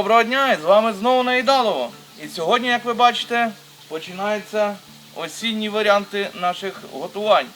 Доброго дня! З вами знову Наїдалово. І сьогодні, як ви бачите, починаються осінні варіанти наших готувань.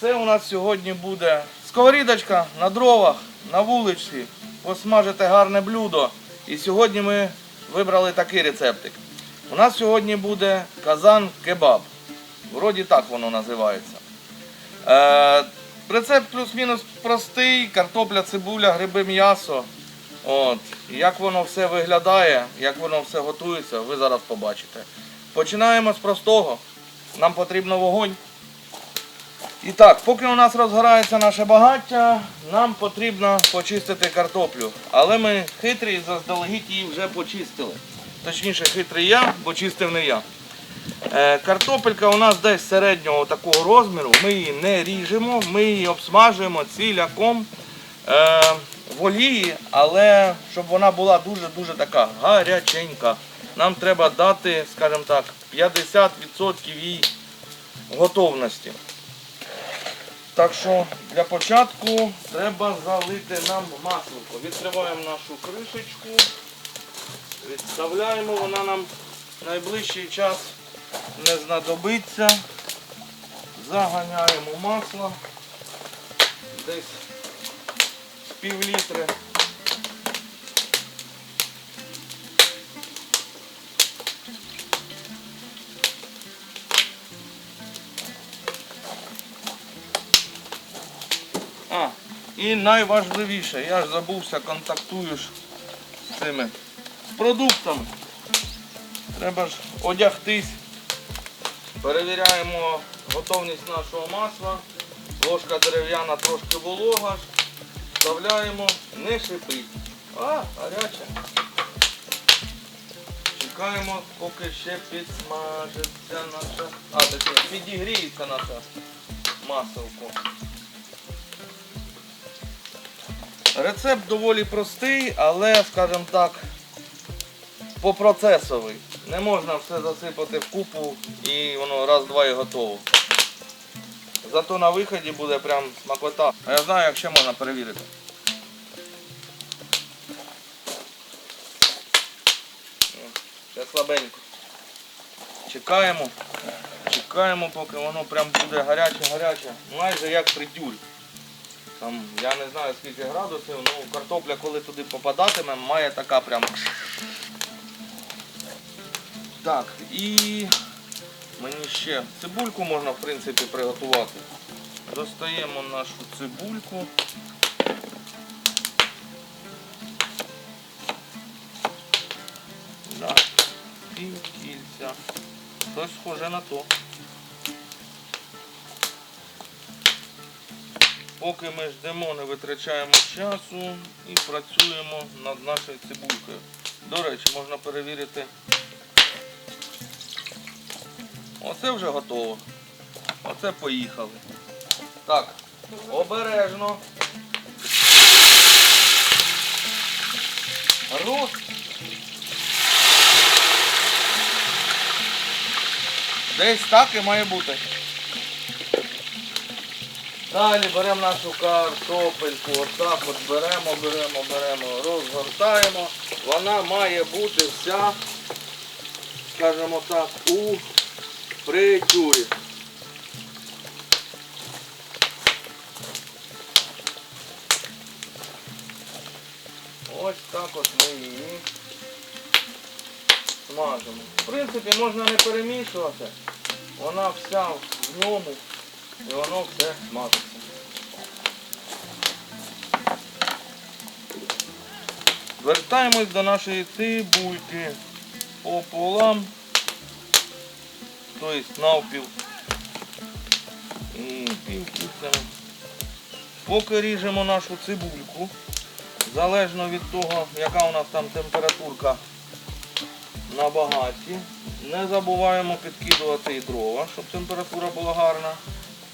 Це у нас сьогодні буде сковорідочка на дровах, на вулиці, посмажити гарне блюдо. І сьогодні ми вибрали такий рецептик. У нас сьогодні буде казан кебаб. Вроді так воно називається. Е, рецепт плюс-мінус простий: картопля, цибуля, гриби, м'ясо. От. Як воно все виглядає, як воно все готується, ви зараз побачите. Починаємо з простого. Нам потрібно вогонь. І так, поки у нас розгорається наше багаття, нам потрібно почистити картоплю. Але ми хитрі заздалегідь її вже почистили. Точніше, хитрий я, бо чистив не я. Е, картопелька у нас десь середнього такого розміру. Ми її не ріжемо, ми її обсмажуємо ціляком е, в але щоб вона була дуже-дуже така гаряченька. Нам треба дати, скажімо так, 50% їй готовності. Так що для початку треба залити нам масло. Відкриваємо нашу кришечку, відставляємо, вона нам найближчий час не знадобиться. Заганяємо масло десь пів літри. А, і найважливіше, я ж забувся, контактую з цими продуктами. Треба ж одягтись. Перевіряємо готовність нашого масла. Ложка дерев'яна трошки волога. Вставляємо, не шипить. А, гаряче. Чекаємо, поки ще підсмажиться наша. А, таке, підігріється наша маселко. Рецепт доволі простий, але, скажімо так, попроцесовий. Не можна все засипати в купу і воно раз-два і готово. Зато на виході буде прям смакота. А я знаю, як ще можна перевірити. Слабенько. Чекаємо. Чекаємо, поки воно прям буде гаряче-гаряче. Майже як придюль. Там, я не знаю скільки градусів, ну картопля, коли туди попадатиме, має така прям. Так, і мені ще цибульку можна в принципі приготувати. Достаємо нашу цибульку. Щось схоже на то. Поки ми ждемо, не витрачаємо часу і працюємо над нашою цибулькою. До речі, можна перевірити. Оце вже готово. Оце поїхали. Так, обережно. Роз. Десь так і має бути. Далі беремо нашу картопельку, отак от беремо, беремо, беремо, розгортаємо. Вона має бути вся, скажімо так, у фритюрі. Смажимо. В принципі, можна не перемішувати. Вона вся в ньому. І воно все смажиться. Вертаємось до нашої цибульки пополам, тобто навпіл і півкільцями. Поки ріжемо нашу цибульку, залежно від того, яка у нас там температурка на багаті, не забуваємо підкидувати і дрова, щоб температура була гарна.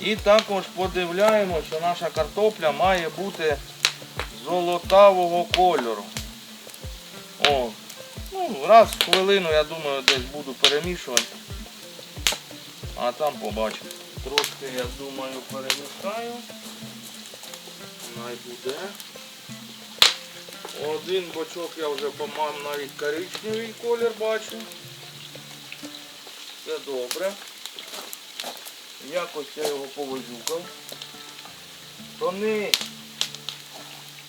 І також подивляємо, що наша картопля має бути золотавого кольору. О, ну, раз в хвилину, я думаю, десь буду перемішувати. А там побачимо. Трошки, я думаю, перемішаю. Най буде. Один бочок я вже помав навіть коричневий колір бачу. Все добре. Якось я його повозюкав. Тони.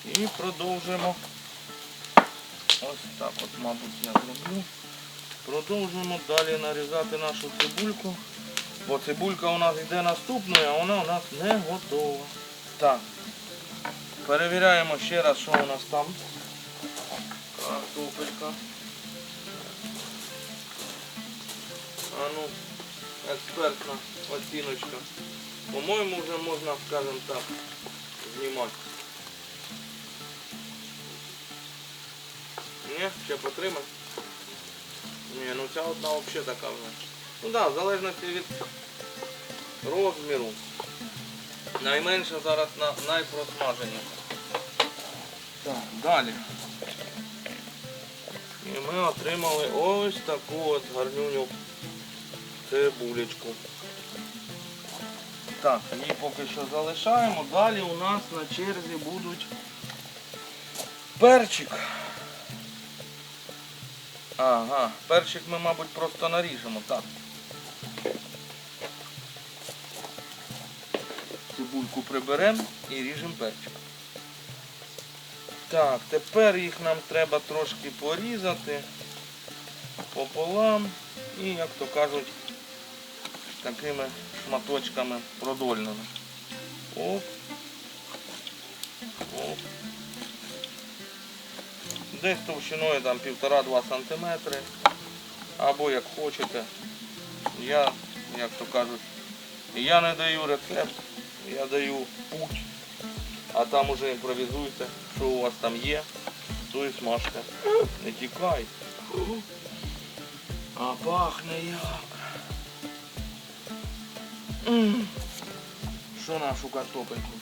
І продовжуємо. Ось так от, мабуть, я зроблю. Продовжуємо далі нарізати нашу цибульку. Бо цибулька у нас йде наступною, а вона у нас не готова. Так. Перевіряємо ще раз, що у нас там. А ну, експертна оціночка. По-моєму, вже можна, скажімо так, знімати. Ні, ще потримай. Ні, ну ця одна взагалі така вже. Ну так, да, в залежності від розміру. Найменше зараз на найпросмаженіше. Так, далі. І ми отримали ось таку от гарнюню цибулечку. Так, її поки що залишаємо. Далі у нас на черзі будуть перчик. Ага, перчик ми, мабуть, просто наріжемо, так. Цибульку приберемо і ріжемо перчик. Так, тепер їх нам треба трошки порізати пополам і, як то кажуть, такими шматочками продольними. Оп. Оп. Десь товщиною там 1,5-2 см. Або як хочете. Я, як то кажуть, я не даю рецепт, я даю путь. А там уже імпровізуйте, що у вас там є, то і смажте. Не тікай. А пахне як. Що нашу картопельку?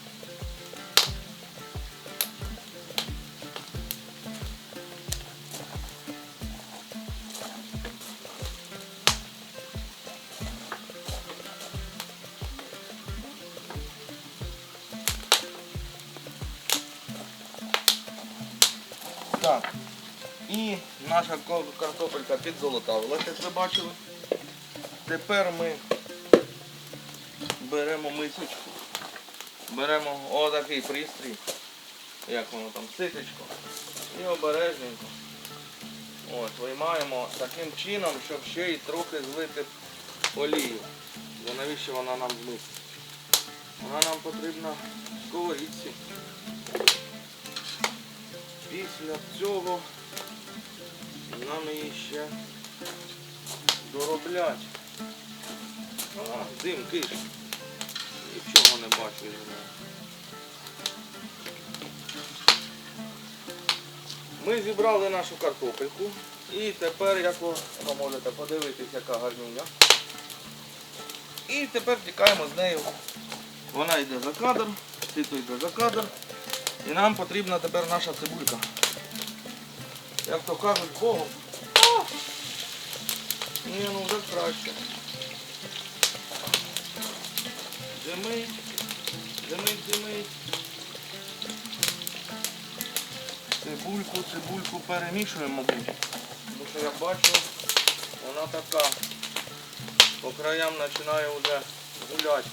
Так. І наша картопелька підзолотавилася, як ви бачили. Тепер ми беремо мисочку, беремо отакий пристрій, як воно там, ситечко, і обережненько. От, виймаємо таким чином, щоб ще й трохи злити олію. Бо навіщо вона нам змисить? Вона нам потрібна в сковорідці. Після цього нам її ще дороблять. А, дим киш. Нічого не бачу із нього. Ми зібрали нашу картопельку і тепер, як ви ви можете подивитись, яка гарнюня. І тепер тікаємо з нею. Вона йде за кадр, сито йде за кадр. І нам потрібна тепер наша цибулька. Як то кажуть, Богом. Ні, ну вже краще. Димить, димить, димить. Цибульку, цибульку перемішуємо, мабуть. Тому що я бачу, вона така по краям починає вже гуляти.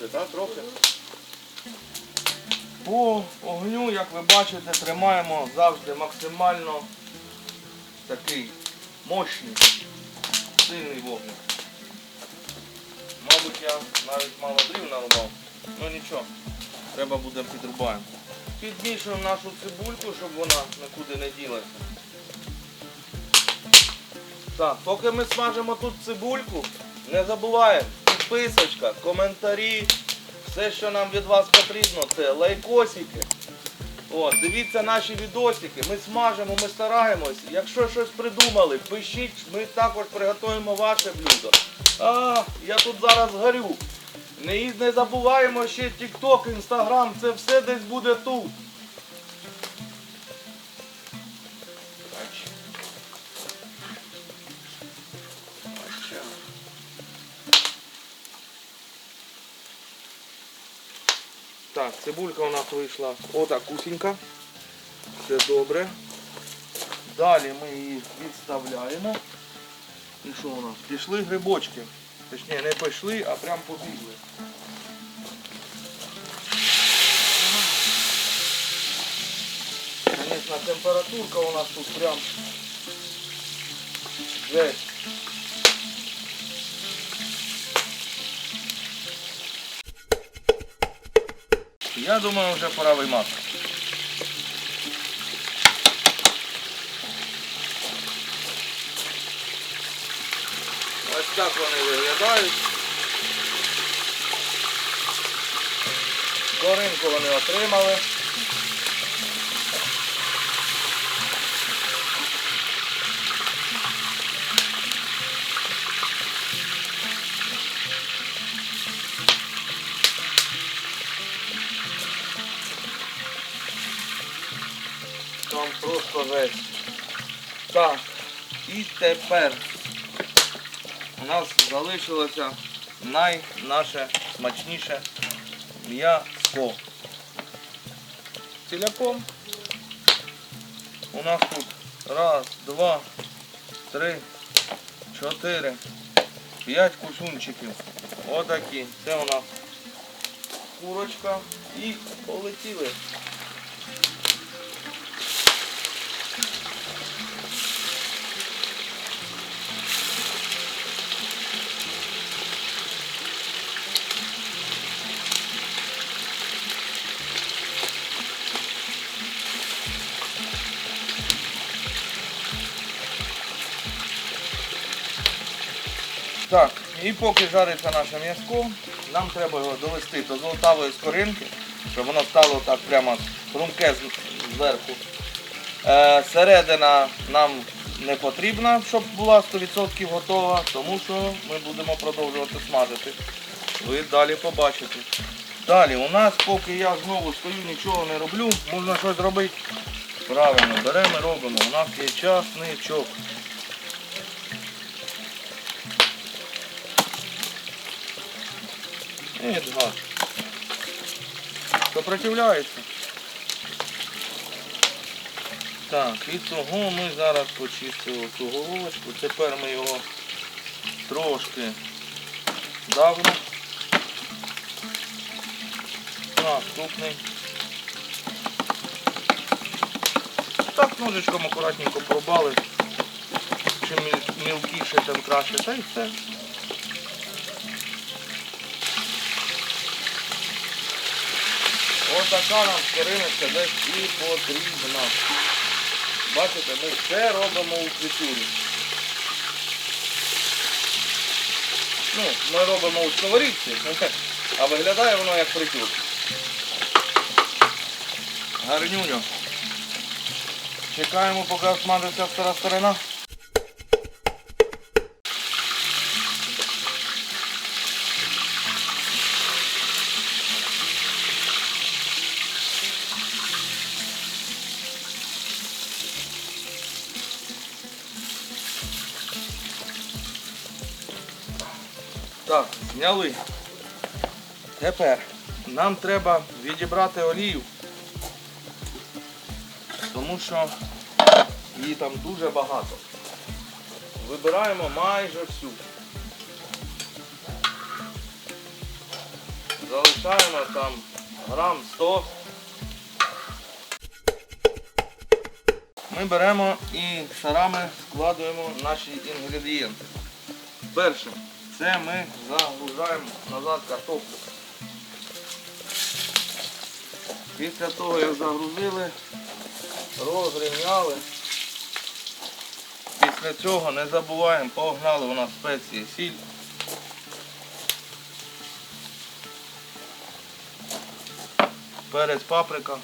Золота так, трохи. По огню, як ви бачите, тримаємо завжди максимально такий мощний, сильний вогник. Мабуть, я навіть мало дрів нарубав, ну нічого, треба буде підрубаємо. Підмішуємо нашу цибульку, щоб вона нікуди не ділася. Так, поки ми смажимо тут цибульку, не забуваємо, підписочка, коментарі, все, що нам від вас потрібно, це лайкосики. От, дивіться наші відосики, ми смажимо, ми стараємось. Якщо щось придумали, пишіть, ми також приготуємо ваше блюдо. А, я тут зараз горю. Не, не забуваємо ще TikTok, Instagram, це все десь буде тут. Так, цибулька у нас вийшла отакусінька. Все добре. Далі ми її відставляємо. І що у нас? Пішли грибочки. Точніше, не пішли, а прям побігли. Звісно, температурка у нас тут прям жесть. Я думаю, вже пора виймати. Ось так вони виглядають. Коринку вони отримали. Просто. Так, і тепер у нас залишилося най смачніше м'ясо. Ціляком у нас тут раз, два, три, чотири, п'ять кусунчиків. Отакі. Це у нас курочка і полетіли. І поки жариться наше м'яско, нам треба його довести до золотавої скоринки, щоб воно стало так прямо хрумке зверху. Е, середина нам не потрібна, щоб була 100% готова, тому що ми будемо продовжувати смажити. Ви далі побачите. Далі, у нас, поки я знову стою, нічого не роблю, можна щось робити. Правильно, беремо і робимо. У нас є часничок. І газ. Сопротивляється. Так, і того ми зараз почистили цю головочку. Тепер ми його трошки давно. Наступний. Так, ножичком акуратненько пробали. Чим мілкіше, тим краще. Та й все. Ось така нам скориночка десь і потрібна. Бачите, ми все робимо у фритюрі. Ну, ми робимо у сковорідці, а виглядає воно як фритюр. Гарнюньо. Чекаємо, поки смажиться втора сторона. Так, зняли. Тепер нам треба відібрати олію, тому що її там дуже багато. Вибираємо майже всю. Залишаємо там грам 100. Ми беремо і шарами складуємо наші інгредієнти. Перше, це ми загружаємо назад картоплю. Після того, як загрузили, розрівняли. Після цього не забуваємо, погнали у нас спеції сіль. Перець паприка.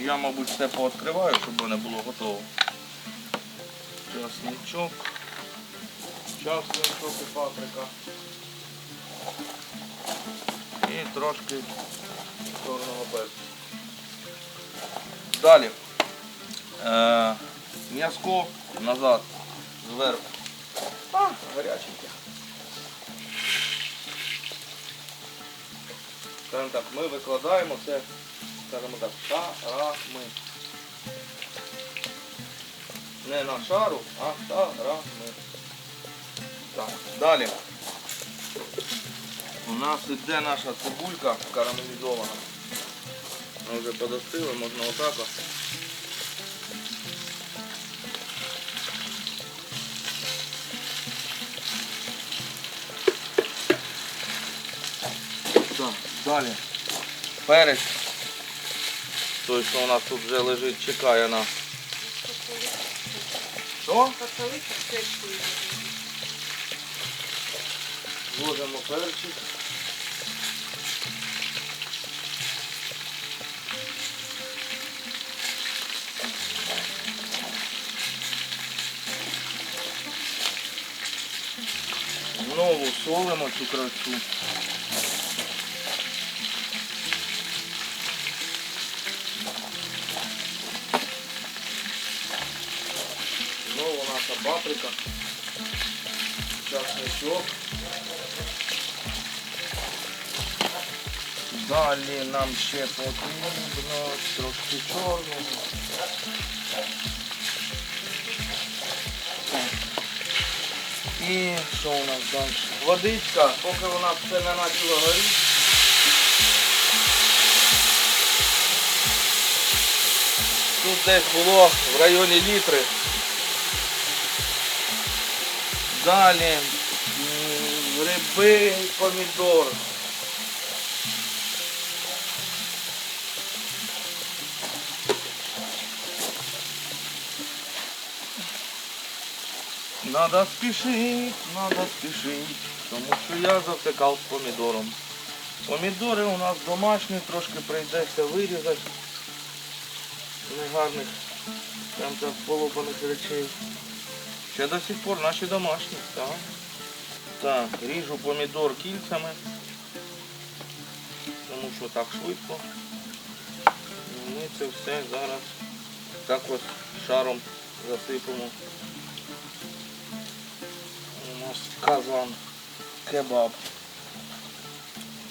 Я, мабуть, все пооткриваю, щоб не було готово. Часничок. Часничок і паприка. трошки чорного перцю. Далі. Е, м'язко назад, зверху. А, гаряченьке. Скажімо так, ми викладаємо це, скажімо так, шарами. Не на шару, а шарами. Так, далі. У нас іде наша цибулька карамелізована. Ми вже подостили, можна отак. Так, далі. Перець. Той, що у нас тут вже лежить, чекає на. Що? Цепкою. Вложимо перчик. Знову солимо цю красу. Знову наша паприка. Часничок. Далі нам ще потрібно трошки чорного. І що у нас далі? Водичка, поки нас все не почало горіти. Тут десь було в районі літри. Далі гриби, помідор. Надо спішить, надо спішить, тому що я завтикав з помідором. Помідори у нас домашні, трошки прийдеться вирізати. Негарних, прям так полопаних речей. Ще до сих пор наші домашні, так. Так, ріжу помідор кільцями, тому що так швидко. І Ми це все зараз так ось шаром засипемо. Нас казан кебаб.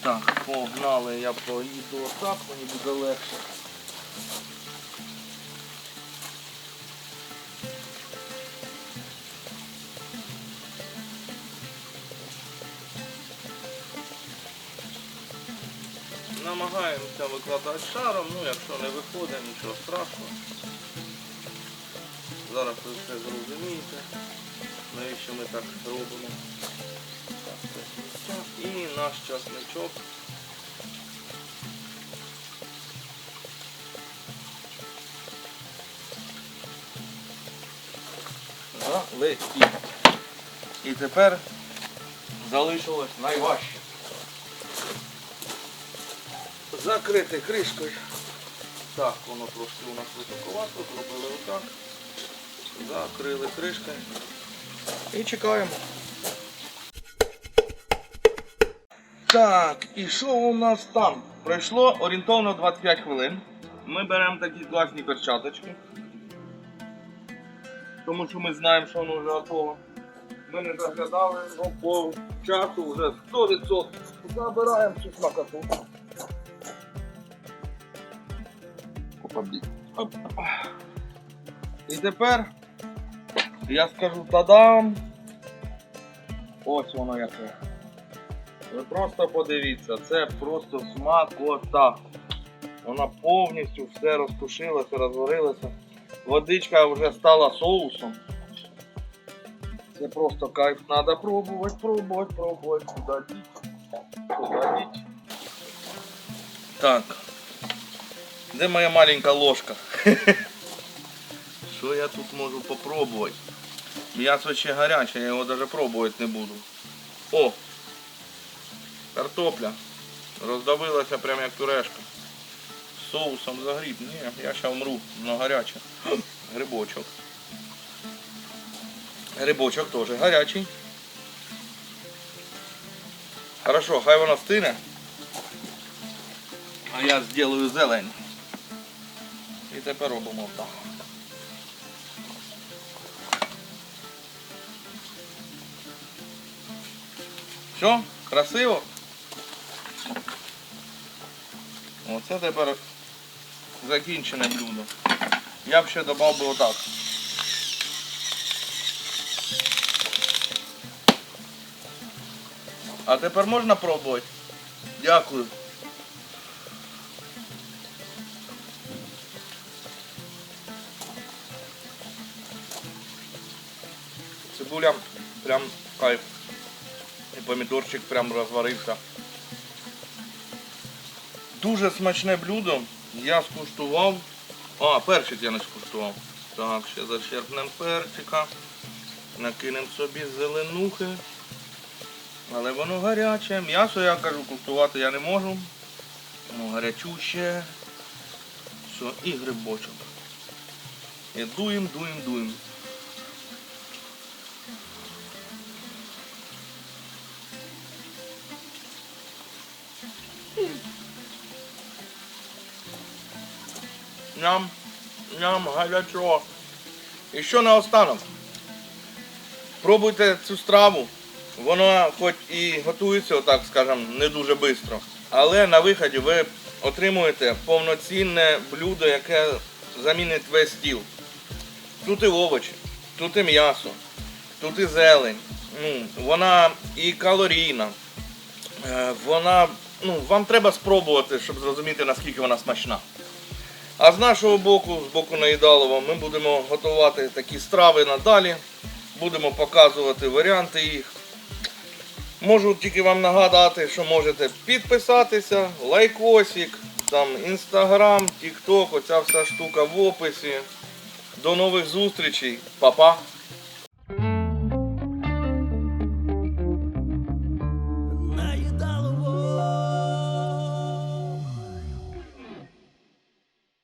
Так, погнали, я поїду отак, мені буде легше. Намагаємося викладати шаром, ну якщо не виходить, нічого страшного. Зараз ви все зрозумієте, навіщо ми так робимо. І наш часничок. Залетів. І тепер залишилось найважче. Закрити кришкою. Так, воно трошки у нас високовато, зробили отак. Закрили кришкою. І чекаємо. Так, і що у нас там? Пройшло орієнтовно 25 хвилин. Ми беремо такі класні перчаточки. Тому що ми знаємо, що воно вже готово. Ми не заглядали, ну по часу вже 100% забираємо цю смакоту. Оп. І тепер я скажу тадам. Ось воно яке. Ви просто подивіться, це просто смакота. Вона повністю все розтушилося, розварилося. Водичка вже стала соусом. Це просто кайф. Надо пробувати, пробувати, пробувати. Куди діть? Так. Де моя маленька ложка? Що я тут можу попробувати? М'ясо ще гаряче, я його навіть пробувати не буду. О! Картопля. Роздавилася прям як пюрешка. З соусом загріб. Ні, я ще вмру, воно гаряче. Грибочок. Грибочок теж гарячий. Хорошо, хай воно стине. А я зроблю зелень. І тепер робимо так. Що? Красиво? Оце тепер закінчене блюдо. Я б ще додав би отак. А тепер можна пробувати? Дякую. Цибуля прям кайф. Помідорчик прям розварився. Дуже смачне блюдо. Я скуштував. А, перчик я не скуштував. Так, ще зачерпнемо перчика. Накинемо собі зеленухи. Але воно гаряче. М'ясо я кажу, куштувати я не можу. Воно гарячуще. Все, і грибочок. І дуєм, дуєм, дуєм. Ням, ням, гарячо. І що наостанок? Пробуйте цю страву. Вона хоч і готується, отак скажемо, не дуже швидко. Але на виході ви отримуєте повноцінне блюдо, яке замінить весь стіл. Тут і овочі, тут і м'ясо, тут і зелень. Ну, вона і калорійна. Е, Вона, ну, вам треба спробувати, щоб зрозуміти, наскільки вона смачна. А з нашого боку, з боку Наїдалова, ми будемо готувати такі страви надалі. Будемо показувати варіанти їх. Можу тільки вам нагадати, що можете підписатися, лайкосик, там інстаграм, тікток, оця вся штука в описі. До нових зустрічей. Па-па!